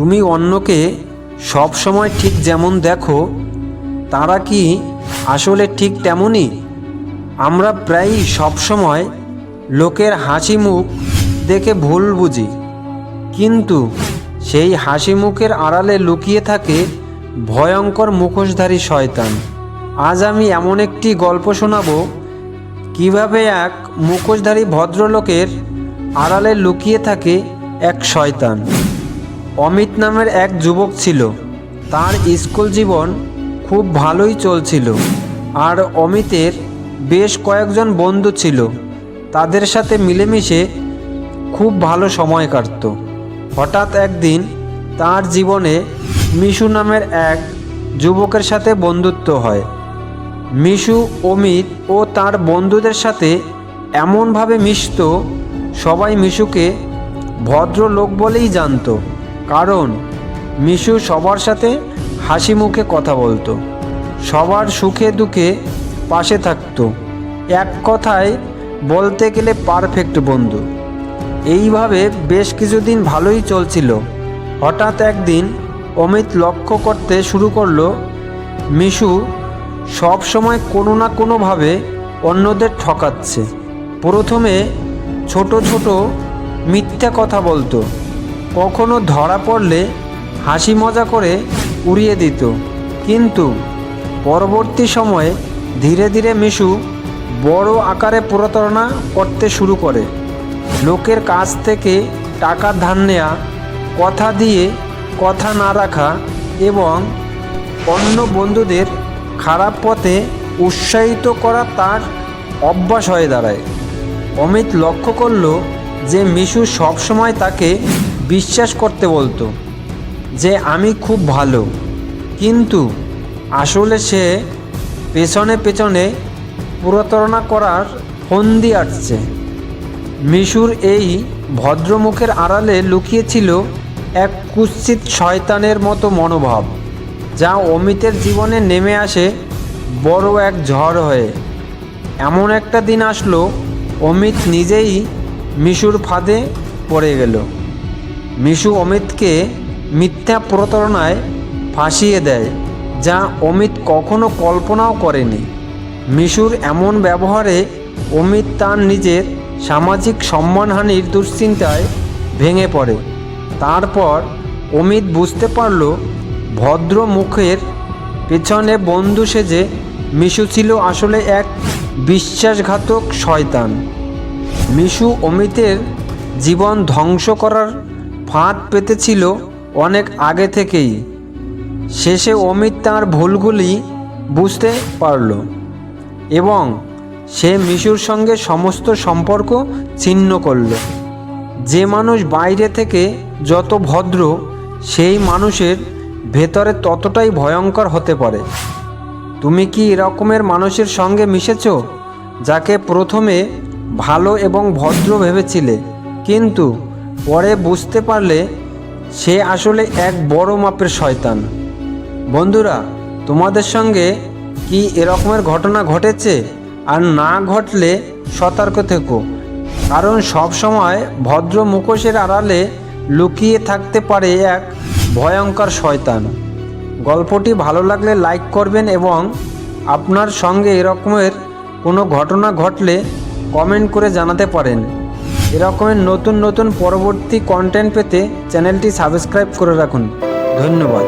তুমি অন্যকে সব সময় ঠিক যেমন দেখো, তারা কি আসলে ঠিক তেমনই? আমরা প্রায়ই সবসময় লোকের হাসি মুখ দেখে ভুল বুঝি। কিন্তু সেই হাসি মুখের আড়ালে লুকিয়ে থাকে ভয়ঙ্কর মুখোশধারী শয়তান। আজ আমি এমন একটি গল্প শোনাবো, কীভাবে এক মুখোশধারী ভদ্রলোকের আড়ালে লুকিয়ে থাকে এক শয়তান। অমিত নামের এক যুবক ছিল। তার স্কুল জীবন খুব ভালোই চলছিল। আর অমিতের বেশ কয়েকজন বন্ধু ছিল। তাদের সাথে মিলেমিশে খুব ভালো সময় কাটত। হঠাৎ একদিন তার জীবনে মিশু নামের এক যুবকের সাথে বন্ধুত্ব হয়। মিশু, অমিত ও তার বন্ধুদের সাথে এমনভাবে মিশত, সবাই মিশুকে ভদ্র লোক বলেই জানতো। কারণ মিশু সবার সাথে হাসি মুখে কথা বলতো। সবার সুখে দুঃখে পাশে থাকতো। এক কথায় বলতে গেলে পারফেক্ট বন্ধু। এইভাবে বেশ কিছুদিন ভালোই চলছিল। হঠাৎ একদিন অমিত লক্ষ্য করতে শুরু করল, মিশু সব সময় কোনো না কোনোভাবে অন্যদের ঠকাচ্ছে। প্রথমে ছোট ছোট মিথ্যা কথা বলতো। কখনো ধরা পড়লে হাসি মজা করে উড়িয়ে দিত। কিন্তু পরবর্তী সময়ে ধীরে ধীরে মিশু বড় আকারে প্রতারণা করতে শুরু করে। লোকের কাছ থেকে টাকা ধার নেওয়া কথা দিয়ে কথা না রাখা এবং অন্য বন্ধুদের খারাপ পথে উৎসাহিত করা তার অভ্যাস হয়ে দাঁড়ায়। অমিত লক্ষ্য করল যে মিশু সবসময় তাকে বিশ্বাস করতে বলতো যে আমি খুব ভালো। কিন্তু আসলে সে পেছনে পেছনে প্রতারণা করার ফন্দি আসছে। মিশুর এই ভদ্রমুখের আড়ালে লুকিয়েছিল এক কুৎসিত শয়তানের মতো মনোভাব, যা অমিতের জীবনে নেমে আসে বড় এক ঝড় হয়ে। এমন একটা দিন আসলো, অমিত নিজেই মিশুর ফাঁদে পড়ে গেল। মিশু অমিতকে মিথ্যা প্রতারণায় ফাঁসিয়ে দেয়, যা অমিত কখনো কল্পনাও করেনি। মিশুর এমন ব্যবহারে অমিত তার নিজের সামাজিক সম্মানহানির দুশ্চিন্তায় ভেঙে পড়ে। তারপর অমিত বুঝতে পারল, ভদ্র মুখের পেছনে বন্ধু সেজে মিশু ছিল আসলে এক বিশ্বাসঘাতক শয়তান। মিশু অমিতের জীবন ধ্বংস করার ফাঁদ পেতেছিল অনেক আগে থেকেই। শেষে অমিত তাঁর ভুলগুলি বুঝতে পারল এবং সে মিশুর সঙ্গে সমস্ত সম্পর্ক ছিন্ন করল। যে মানুষ বাইরে থেকে যত ভদ্র, সেই মানুষের ভেতরে ততটাই ভয়ঙ্কর হতে পারে। তুমি কি এরকমের মানুষের সঙ্গে মিশেছ, যাকে প্রথমে ভালো এবং ভদ্র ভেবেছিলে, কিন্তু পরে বুঝতে পারলে সে আসলে এক বড় মাপের শয়তান। বন্ধুরা, তোমাদের সঙ্গে কি এরকমের ঘটনা ঘটেছে? আর না ঘটলে সতর্ক থেকো, কারণ সব সময় ভদ্র মুখোশের আড়ালে লুকিয়ে থাকতে পারে এক ভয়ঙ্কর শয়তান। গল্পটি ভালো লাগলে লাইক করবেন এবং আপনার সঙ্গে এরকমের কোনো ঘটনা ঘটলে কমেন্ট করে জানাতে পারেন। এরকমের নতুন নতুন পরবর্তী কন্টেন্ট পেতে চ্যানেলটি সাবস্ক্রাইব করে রাখুন। ধন্যবাদ।